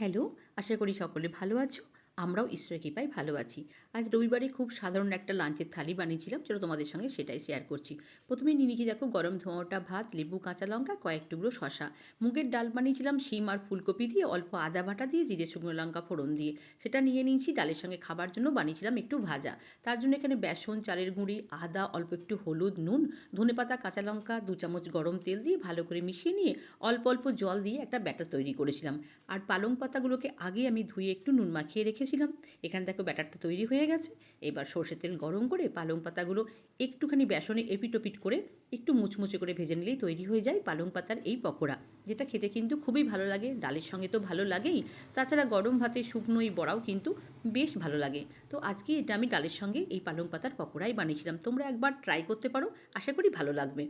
Hello আশা করি সকলে ভালো আছো। আমরাও ঈশ্বরের কৃপায় ভালো আছি। আজ রবিবারে খুব সাধারণ একটা লাঞ্চের থালি বানিয়েছিলাম, চলো তোমাদের সঙ্গে সেটাই শেয়ার করছি। প্রথমে নিয়ে নিয়েছি দেখো গরম ধোঁয়াটা ভাত, লেবু, কাঁচা লঙ্কা, কয়েক টুকরো শশা মুগের ডাল বানিয়েছিলাম, শিম আর ফুলকপি দিয়ে, অল্প আদা বাটা দিয়ে, জিরে, শুকনো লঙ্কা ফোড়ন দিয়ে। সেটা নিয়ে নিয়েছি, ডালের সঙ্গে খাবার জন্য বানিয়েছিলাম একটু ভাজা। তার জন্য এখানে বেসন, চালের গুঁড়ি, আদা, অল্প একটু হলুদ, নুন ধনেপাতা কাঁচা লঙ্কা, দু চামচ গরম তেল দিয়ে ভালো করে মিশিয়ে নিয়ে অল্প অল্প জল দিয়ে একটা ব্যাটার তৈরি করেছিলাম। আর পালং পাতাগুলোকে আগে আমি ধুয়ে একটু নুন মাখিয়ে রেখেছিলাম এখানে দেখো ব্যাটারটা তৈরি হয়ে গেছে। এবার সর্ষের তেল গরম করে পালং পাতাগুলো একটুখানি বেসনে এপিটোপিট করে একটু মুচমুচে করে ভেজে নিলেই তৈরি হয়ে যায় পালং পাতার এই পকোড়া। যেটা খেতে কিন্তু খুবই ভালো লাগে, ডালের সঙ্গে তো ভালো লাগেই। তাছাড়া গরম ভাতে শুকনো এই বড়াও কিন্তু বেশ ভালো লাগে। তো আজকে এটা আমি ডালের সঙ্গে এই পালং পাতার পকোড়াই বানিয়েছিলাম। তোমরা একবার ট্রাই করতে পারো, আশা করি ভালো লাগবে।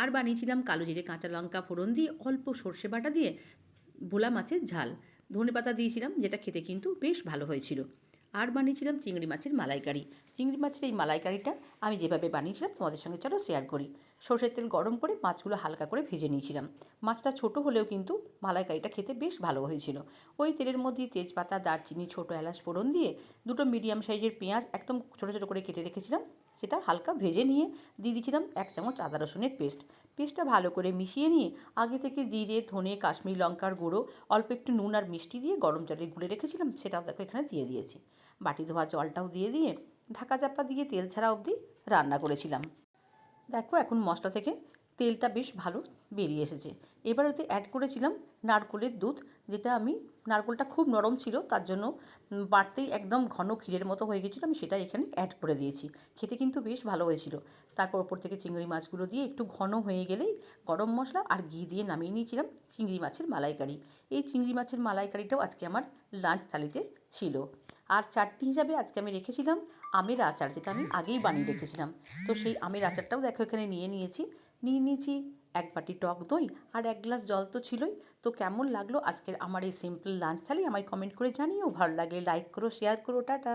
আর বানিয়েছিলাম কালো জিরে, কাঁচা লঙ্কা ফোড়ন দিয়ে অল্প সর্ষে বাটা দিয়ে ভোলা মাছের ঝাল। ধনে পাতা দিয়েছিলাম, যেটা খেতে কিন্তু বেশ ভালো হয়েছিল। আর বানিয়েছিলাম চিংড়ি মাছের মালাইকারি। চিংড়ি মাছের এই মালাইকারিটা আমি যেভাবে বানিয়েছিলাম তোমাদের সঙ্গে চলো শেয়ার করি। সর্ষের তেল গরম করে মাছগুলো হালকা করে ভেজে নিয়েছিলাম। মাছটা ছোট হলেও কিন্তু মালাইকারিটা খেতে বেশ ভালো হয়েছিল। ওই তেলের মধ্যে তেজপাতা, দারচিনি, ছোটো এলাচ ফোড়ন দিয়ে দুটো মিডিয়াম সাইজের পেঁয়াজ একদম ছোটো ছোটো করে কেটে রেখেছিলাম। সেটা হালকা ভেজে নিয়ে দিয়ে দিয়েছিলাম এক চামচ আদা রসুনের পেস্ট। পেস্টটা ভালো করে মিশিয়ে নিয়ে আগে থেকে জিরে, ধনে, কাশ্মীরি লঙ্কার গুঁড়ো, অল্প একটু নুন আর মিষ্টি দিয়ে গরম জলে গুলে রেখেছিলাম, সেটাও দেখো এখানে দিয়ে দিয়েছি। বাটি ধোয়া জলটাও দিয়ে দিয়ে ঢাকা চাপা দিয়ে তেল ছাড়া অবধি রান্না করেছিলাম। দেখো এখন মশলা থেকে তেলটা বেশ ভালো বেরিয়ে এসেছে। এবার ওতে অ্যাড করেছিলাম নারকোলের দুধ, যেটা আমি, নারকোলটা খুব নরম ছিল, তার জন্য বাড়তেই একদম ঘন ক্ষীরের মতো হয়ে গেছিল, আমি সেটা এখানে অ্যাড করে দিয়েছি। খেতে কিন্তু বেশ ভালো হয়েছিল। তারপর ওপর থেকে চিংড়ি মাছগুলো দিয়ে একটু ঘন হয়ে গেলেই গরম মশলা আর ঘি দিয়ে নামিয়ে নিয়েছিলাম চিংড়ি মাছের মালাইকারি। এই চিংড়ি মাছের মালাইকারিটাও আজকে আমার লাঞ্চ থালিতে ছিল। আর চাটনি হিসাবে আজকে আমি রেখেছিলাম আমের আচার, যেটা আমি আগেই বানিয়ে রেখেছিলাম। তো সেই আমের আচারটাও দেখো এখানে নিয়ে নিয়েছি। নিয়ে নিয়েছি এক বাটি টক দই আর এক গ্লাস জল তো ছিলই। তো কেমন লাগল আজকের আমার এই সিম্পল লাঞ্চ থালি? আমায় কমেন্ট করে জানিও। ভালো লাগলে লাইক করো শেয়ার করো, টাটা।